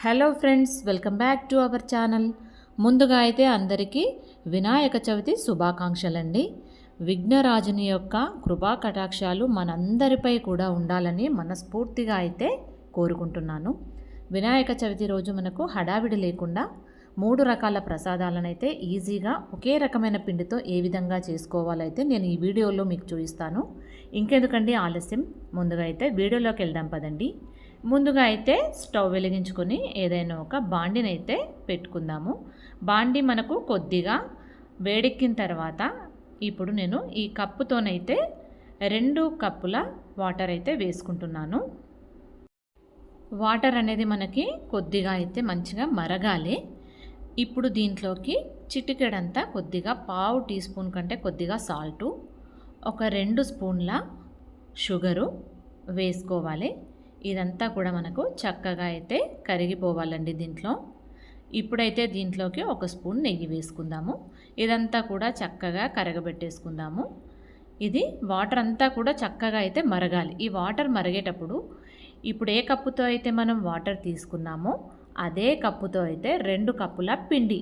Hello friends welcome back to our channel. ముందుగా అయితే అందరికీ వినాయక చవితి శుభాకాంక్షలండి. విఘ్నరాజుని యొక్క కృపా కటాక్షాలు మనందరిపై కూడా ఉండాలని మనస్ఫూర్తిగా అయితే కోరుకుంటున్నాను. వినాయక చవితి రోజు మనకు హడావిడి లేకుండా మూడు రకాల ప్రసాదాలను అయితే ఈజీగా ఒకే రకమైన పిండితో ఏ విధంగా చేసుకోవాలైతే నేను ఈ వీడియోలో మీకు చూపిస్తాను. ఇంకెందుకండి ఆలస్యం? ముందుగా అయితే వీడియోలోకి వెళ్దాం పదండి. ముందుగా అయితే స్టవ్ వెలిగించుకొని ఏదైనా ఒక బాండిని అయితే పెట్టుకుందాము. బాండి మనకు కొద్దిగా వేడెక్కిన తర్వాత ఇప్పుడు నేను ఈ కప్పుతోనైతే రెండు కప్పుల వాటర్ అయితే వేసుకుంటున్నాను. వాటర్ అనేది మనకి కొద్దిగా అయితే మంచిగా మరగాలి. ఇప్పుడు దీంట్లోకి చిటికెడంతా కొద్దిగా పావు టీ స్పూన్ కంటే కొద్దిగా సాల్టు ఒక రెండు స్పూన్ల షుగరు వేసుకోవాలి. ఇదంతా కూడా మనకు చక్కగా అయితే కరిగిపోవాలండి దీంట్లో. ఇప్పుడైతే దీంట్లోకి ఒక స్పూన్ నెయ్యి వేసుకుందాము. ఇదంతా కూడా చక్కగా కరగబెట్టేసుకుందాము. ఇది వాటర్ అంతా కూడా చక్కగా అయితే మరగాలి. ఈ వాటర్ మరిగేటప్పుడు ఇప్పుడు ఏ కప్పుతో అయితే మనం వాటర్ తీసుకున్నామో అదే కప్పుతో అయితే రెండు కప్పుల పిండి.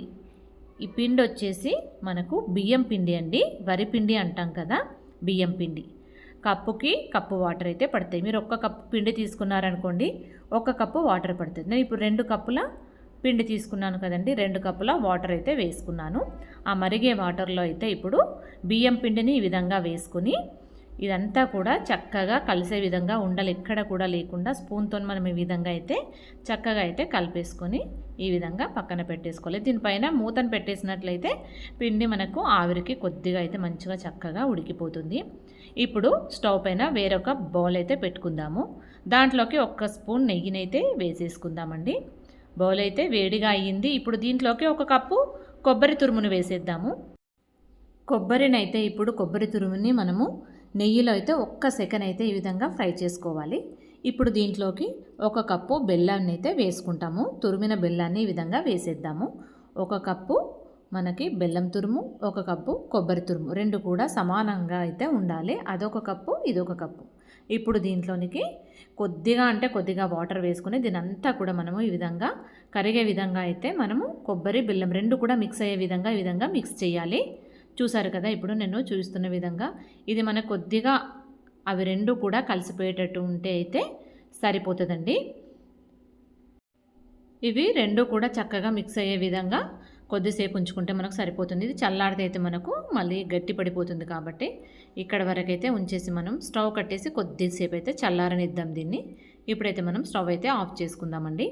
ఈ పిండి వచ్చేసి మనకు బియ్యం పిండి అండి. వరి పిండి అంటాం కదా బియ్యం పిండి. కప్పుకి కప్పు వాటర్ అయితే పడతాయి. మీరు ఒక్క కప్పు పిండి తీసుకున్నారనుకోండి ఒక కప్పు వాటర్ పడుతుంది. నేను ఇప్పుడు రెండు కప్పుల పిండి తీసుకున్నాను కదండి రెండు కప్పుల వాటర్ అయితే వేసుకున్నాను. ఆ మరిగే వాటర్లో అయితే ఇప్పుడు బియ్యం పిండిని ఈ విధంగా వేసుకుని ఇదంతా కూడా చక్కగా కలిసే విధంగా ఉండలు ఎక్కడ కూడా లేకుండా స్పూన్తో మనం ఈ విధంగా అయితే చక్కగా అయితే కలిపేసుకొని ఈ విధంగా పక్కన పెట్టేసుకోవాలి. దీనిపైన మూతను పెట్టేసినట్లయితే పిండి మనకు ఆవిరికి కొద్దిగా అయితే మంచిగా చక్కగా ఉడికిపోతుంది. ఇప్పుడు స్టవ్ పైన వేరొక బౌల్ అయితే పెట్టుకుందాము. దాంట్లోకి ఒక్క స్పూన్ నెయ్యినైతే వేసేసుకుందామండి. బౌల్ అయితే వేడిగా అయ్యింది. ఇప్పుడు దీంట్లోకి ఒక కప్పు కొబ్బరి తురుమును వేసేద్దాము. కొబ్బరినైతే ఇప్పుడు కొబ్బరి తురుముని మనము నెయ్యిలో అయితే ఒక్క సెకండ్ అయితే ఈ విధంగా ఫ్రై చేసుకోవాలి. ఇప్పుడు దీంట్లోకి ఒక కప్పు బెల్లాన్ని అయితే వేసుకుంటాము. తురిమిన బెల్లాన్ని ఈ విధంగా వేసేద్దాము. ఒక కప్పు మనకి బెల్లం తురుము ఒక కప్పు కొబ్బరి తురుము. రెండు కూడా సమానంగా అయితే ఉండాలి. అదొక కప్పు ఇదొక కప్పు. ఇప్పుడు దీంట్లోనికి కొద్దిగా అంటే కొద్దిగా వాటర్ వేసుకుని దీనంతా కూడా మనము ఈ విధంగా కరిగే విధంగా అయితే మనము కొబ్బరి బెల్లం రెండు కూడా మిక్స్ అయ్యే విధంగా ఈ విధంగా మిక్స్ చేయాలి. చూసారు కదా ఇప్పుడు నేను చూస్తున్న విధంగా ఇది మనకు కొద్దిగా అవి రెండు కూడా కలిసిపోయేటట్టు ఉంటే అయితే సరిపోతుందండి. ఇవి రెండు కూడా చక్కగా మిక్స్ అయ్యే విధంగా కొద్దిసేపు ఉంచుకుంటే మనకు సరిపోతుంది. ఇది చల్లారితే అయితే మనకు మళ్ళీ గట్టి పడిపోతుంది కాబట్టి ఇక్కడ వరకైతే ఉంచేసి మనం స్టవ్ కట్టేసి కొద్దిసేపు అయితే చల్లారనిద్దాం దీన్ని. ఇప్పుడైతే మనం స్టవ్ అయితే ఆఫ్ చేసుకుందామండి.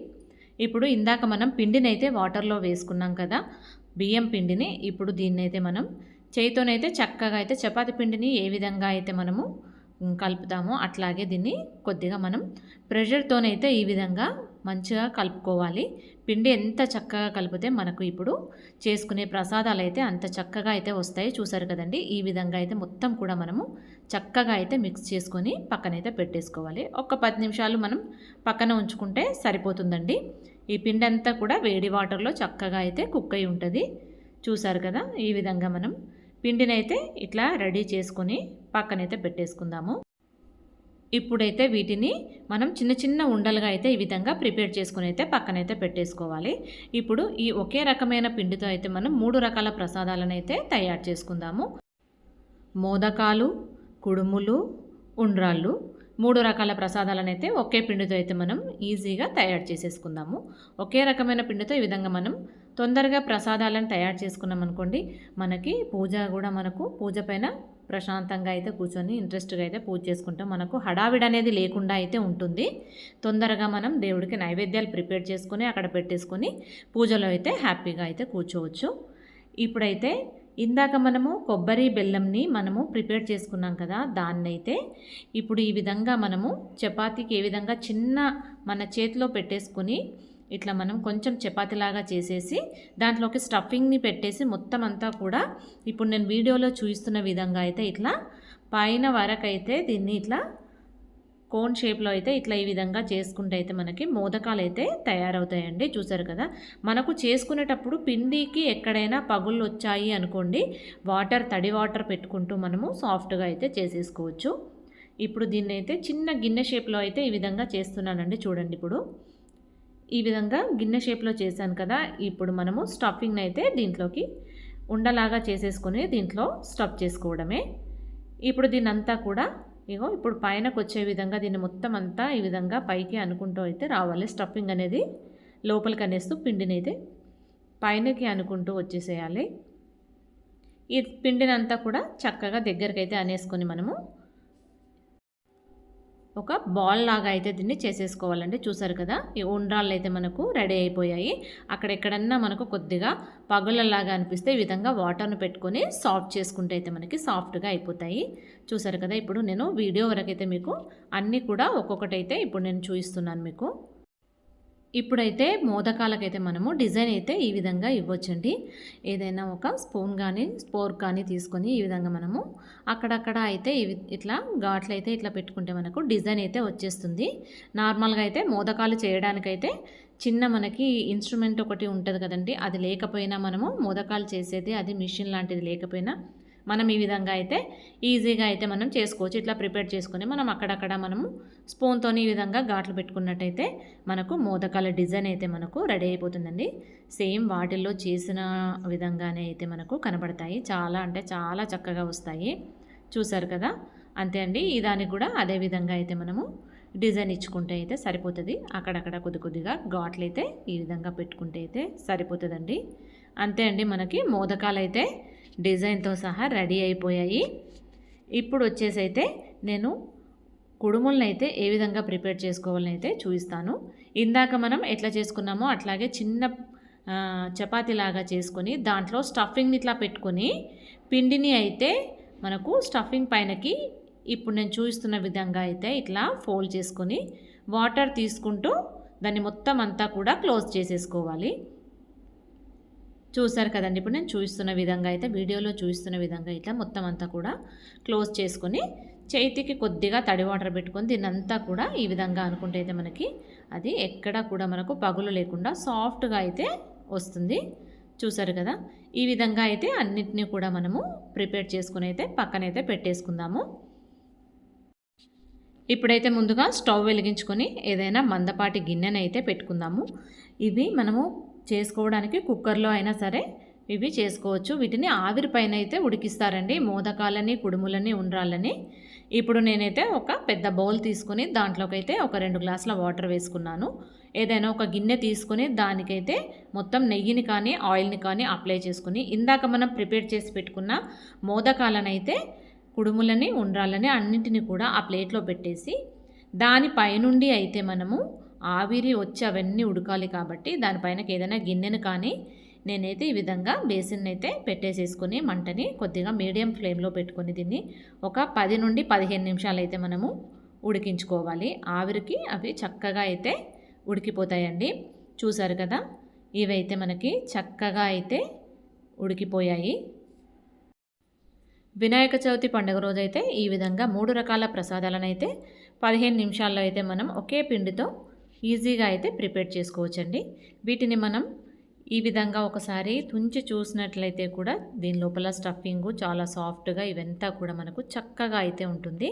ఇప్పుడు ఇందాక మనం పిండిని అయితే వాటర్లో వేసుకున్నాం కదా బియ్యం పిండిని ఇప్పుడు దీన్ని మనం చేయితోనైతే చక్కగా అయితే చపాతి పిండిని ఏ విధంగా అయితే మనము కలుపుతామో అట్లాగే దీన్ని కొద్దిగా మనం ప్రెషర్తోనైతే ఈ విధంగా మంచిగా కలుపుకోవాలి. పిండి ఎంత చక్కగా కలిపితే మనకు ఇప్పుడు చేసుకునే ప్రసాదాలు అయితే అంత చక్కగా అయితే వస్తాయి. చూసారు కదండి? ఈ విధంగా అయితే మొత్తం కూడా మనము చక్కగా అయితే మిక్స్ చేసుకొని పక్కనైతే పెట్టేసుకోవాలి. ఒక పది నిమిషాలు మనం పక్కన ఉంచుకుంటే సరిపోతుందండి. ఈ పిండి అంతా కూడా వేడి వాటర్లో చక్కగా అయితే కుక్ అయి ఉంటుంది. చూసారు కదా? ఈ విధంగా మనం పిండినైతే ఇట్లా రెడీ చేసుకొని పక్కనైతే పెట్టేసుకుందాము. ఇప్పుడైతే వీటిని మనం చిన్న చిన్న ఉండలుగా అయితే ఈ విధంగా ప్రిపేర్ చేసుకుని అయితే పక్కనైతే పెట్టేసుకోవాలి. ఇప్పుడు ఈ ఒకే రకమైన పిండితో అయితే మనం మూడు రకాల ప్రసాదాలను అయితే తయారు చేసుకుందాము. మోదకాలు కుడుములు ఉండ్రాళ్ళు మూడు రకాల ప్రసాదాలను అయితే ఒకే పిండితో అయితే మనం ఈజీగా తయారు చేసేసుకుందాము. ఒకే రకమైన పిండితో ఈ విధంగా మనం తొందరగా ప్రసాదాలను తయారు చేసుకున్నాం అనుకోండి మనకి పూజ కూడా మనకు పూజ పైన ప్రశాంతంగా అయితే కూర్చొని ఇంట్రెస్ట్గా అయితే పూజ చేసుకుంటాం. మనకు హడావిడి అనేది లేకుండా అయితే ఉంటుంది. తొందరగా మనం దేవుడికి నైవేద్యాలు ప్రిపేర్ చేసుకుని అక్కడ పెట్టేసుకొని పూజలో అయితే హ్యాపీగా అయితే కూర్చోవచ్చు. ఇప్పుడైతే ఇందాక మనము కొబ్బరి బెల్లంని మనము ప్రిపేర్ చేసుకున్నాం కదా దాన్ని అయితే ఇప్పుడు ఈ విధంగా మనము చపాతీకి ఏ విధంగా చిన్న మన చేతిలో పెట్టేసుకొని ఇట్లా మనం కొంచెం చపాతీలాగా చేసేసి దాంట్లోకి స్టఫింగ్ని పెట్టేసి మొత్తం అంతా కూడా ఇప్పుడు నేను వీడియోలో చూపిస్తున్న విధంగా అయితే ఇట్లా పైన వరకు అయితే దీన్ని ఇట్లా కోన్ షేప్లో అయితే ఇట్లా ఈ విధంగా చేసుకుంటే అయితే మనకి మోదకాలు అయితే తయారవుతాయండి. చూసారు కదా? మనకు చేసుకునేటప్పుడు పిండికి ఎక్కడైనా పగుళ్ళు వచ్చాయి అనుకోండి వాటర్ తడి వాటర్ పెట్టుకుంటూ మనము సాఫ్ట్గా అయితే చేసేసుకోవచ్చు. ఇప్పుడు దీన్ని అయితే చిన్న గిన్నె షేప్లో అయితే ఈ విధంగా చేస్తున్నానండి చూడండి ఇప్పుడు. ఈ విధంగా గిన్నె షేప్లో చేశాను కదా ఇప్పుడు మనము స్టఫింగ్ అయితే దీంట్లోకి ఉండలాగా చేసేసుకొని దీంట్లో స్టఫ్ చేసుకోవడమే. ఇప్పుడు దీని అంతా కూడా ఇగో ఇప్పుడు పైనకు వచ్చే విధంగా దీన్ని మొత్తం అంతా ఈ విధంగా పైకి అనుకుంటూ అయితే రావాలి. స్టఫింగ్ అనేది లోపలికి అనేస్తూ పిండిని అయితే పైనకి అనుకుంటూ వచ్చేసేయాలి. ఈ పిండినంతా కూడా చక్కగా దగ్గరికి అయితే అనేసుకొని మనము ఒక బాల్ లాగా అయితే దీన్ని చేసేసుకోవాలండి. చూసారు కదా? ఈ ఉండ్రాళ్ళు అయితే మనకు రెడీ అయిపోయాయి. అక్కడెక్కడన్నా మనకు కొద్దిగా పగులలాగా అనిపిస్తే ఈ విధంగా వాటర్ను పెట్టుకొని సాఫ్ట్ చేసుకుంటే అయితే మనకి సాఫ్ట్గా అయిపోతాయి. చూసారు కదా? ఇప్పుడు నేను వీడియో వరకైతే మీకు అన్నీ కూడా ఒక్కొక్కటి అయితే ఇప్పుడు నేను చూపిస్తున్నాను మీకు. ఇప్పుడైతే మోదకాలకైతే మనము డిజైన్ అయితే ఈ విధంగా ఇవ్వచ్చండి. ఏదైనా ఒక స్పూన్ కానీ స్పోర్క్ కానీ తీసుకొని ఈ విధంగా మనము అక్కడక్కడ అయితే ఇవి ఇట్లా ఘాట్లు అయితే ఇట్లా పెట్టుకుంటే మనకు డిజైన్ అయితే వచ్చేస్తుంది. నార్మల్గా అయితే మోదకాలు చేయడానికైతే చిన్న మనకి ఇన్స్ట్రుమెంట్ ఒకటి ఉంటుంది కదండి. అది లేకపోయినా మనము మోదకాలు చేసేది అది మిషన్ లాంటిది లేకపోయినా మనం ఈ విధంగా అయితే ఈజీగా అయితే మనం చేసుకోవచ్చు. ఇట్లా ప్రిపేర్ చేసుకొని మనం అక్కడక్కడ మనము స్పూన్తో ఈ విధంగా ఘాట్లు పెట్టుకున్నట్టయితే మనకు మోదకాల డిజైన్ అయితే మనకు రెడీ అయిపోతుందండి. సేమ్ వాటిల్లో చేసిన విధంగానే అయితే మనకు కనబడతాయి. చాలా అంటే చాలా చక్కగా వస్తాయి. చూసారు కదా? అంతే అండి. ఈ దానికి కూడా అదే విధంగా అయితే మనము డిజైన్ ఇచ్చుకుంటే అయితే సరిపోతుంది. అక్కడక్కడ కొద్ది కొద్దిగా ఘాట్లు అయితే ఈ విధంగా పెట్టుకుంటే అయితే సరిపోతుందండి. అంతే అండి మనకి మోదకాలు అయితే డిజైన్తో సహా రెడీ అయిపోయాయి. ఇప్పుడు వచ్చేసి అయితే నేను కుడుములను అయితే ఏ విధంగా ప్రిపేర్ చేసుకోవాలని అయితే చూపిస్తాను ఇందాక మనం ఎట్లా చేసుకున్నామో అట్లాగే చిన్న చపాతీలాగా చేసుకొని దాంట్లో స్టఫింగ్ని ఇట్లా పెట్టుకొని పిండిని అయితే మనకు స్టఫింగ్ పైనకి ఇప్పుడు నేను చూపిస్తున్న విధంగా అయితే ఇట్లా ఫోల్డ్ చేసుకొని వాటర్ తీసుకుంటూ దాన్ని మొత్తం అంతా కూడా క్లోజ్ చేసేసుకోవాలి. చూసారు కదండి. ఇప్పుడు నేను చూపిస్తున్న విధంగా అయితే వీడియోలో చూపిస్తున్న విధంగా ఇట్లా మొత్తం అంతా కూడా క్లోజ్ చేసుకొని చేతికి కొద్దిగా తడి వాటర్ పెట్టుకొని దీన్నంతా కూడా ఈ విధంగా అనుకుంటే అయితే మనకి అది ఎక్కడా కూడా మనకు పగులు లేకుండా సాఫ్ట్గా అయితే వస్తుంది. చూసారు కదా? ఈ విధంగా అయితే అన్నిటినీ కూడా మనము ప్రిపేర్ చేసుకుని అయితే పక్కనైతే పెట్టేసుకుందాము. ఇప్పుడైతే ముందుగా స్టవ్ వెలిగించుకొని ఏదైనా మందపాటి గిన్నెనైతే పెట్టుకుందాము. ఇవి మనము చేసుకోవడానికి కుక్కర్లో అయినా సరే ఇవి చేసుకోవచ్చు. వీటిని ఆవిరి పైన అయితే ఉడికిస్తారండి. మోదకాలని కుడుములని ఉండ్రాలని ఇప్పుడు నేనైతే ఒక పెద్ద బౌల్ తీసుకుని దాంట్లోకైతే ఒక రెండు గ్లాసుల వాటర్ వేసుకున్నాను. ఏదైనా ఒక గిన్నె తీసుకుని దానికైతే మొత్తం నెయ్యిని కానీ ఆయిల్ని కానీ అప్లై చేసుకుని ఇందాక మనం ప్రిపేర్ చేసి పెట్టుకున్న మోదకాలనైతే కుడుములని ఉండ్రాలని అన్నింటిని కూడా ఆ ప్లేట్లో పెట్టేసి దాని పైనుండి అయితే మనము ఆవిరి వచ్చి అవన్నీ ఉడకాలి కాబట్టి దానిపైనకి ఏదైనా గిన్నెను కానీ నేనైతే ఈ విధంగా బేసిన్ అయితే పెట్టేసేసుకుని మంటని కొద్దిగా మీడియం ఫ్లేమ్లో పెట్టుకొని దీన్ని ఒక పది నుండి పదిహేను నిమిషాలు అయితే మనము ఉడికించుకోవాలి. ఆవిరికి అవి చక్కగా అయితే ఉడికిపోతాయండి. చూసారు కదా? ఇవైతే మనకి చక్కగా అయితే ఉడికిపోయాయి. వినాయక చవితి పండుగ రోజైతే ఈ విధంగా మూడు రకాల ప్రసాదాలను అయితే పదిహేను నిమిషాల్లో అయితే మనం ఒకే పిండితో ఈజీగా అయితే ప్రిపేర్ చేసుకోవచ్చండి. వీటిని మనం ఈ విధంగా ఒకసారి తుంచి చూసినట్లయితే కూడా దీని లోపల స్టఫింగ్ చాలా సాఫ్ట్గా ఇవంతా కూడా మనకు చక్కగా అయితే ఉంటుంది.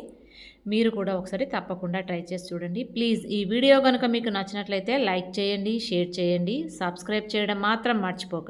మీరు కూడా ఒకసారి తప్పకుండా ట్రై చేసి చూడండి. ప్లీజ్ ఈ వీడియో కనుక మీకు నచ్చినట్లయితే లైక్ చేయండి షేర్ చేయండి సబ్స్క్రైబ్ చేయడం మాత్రం మర్చిపోకండి.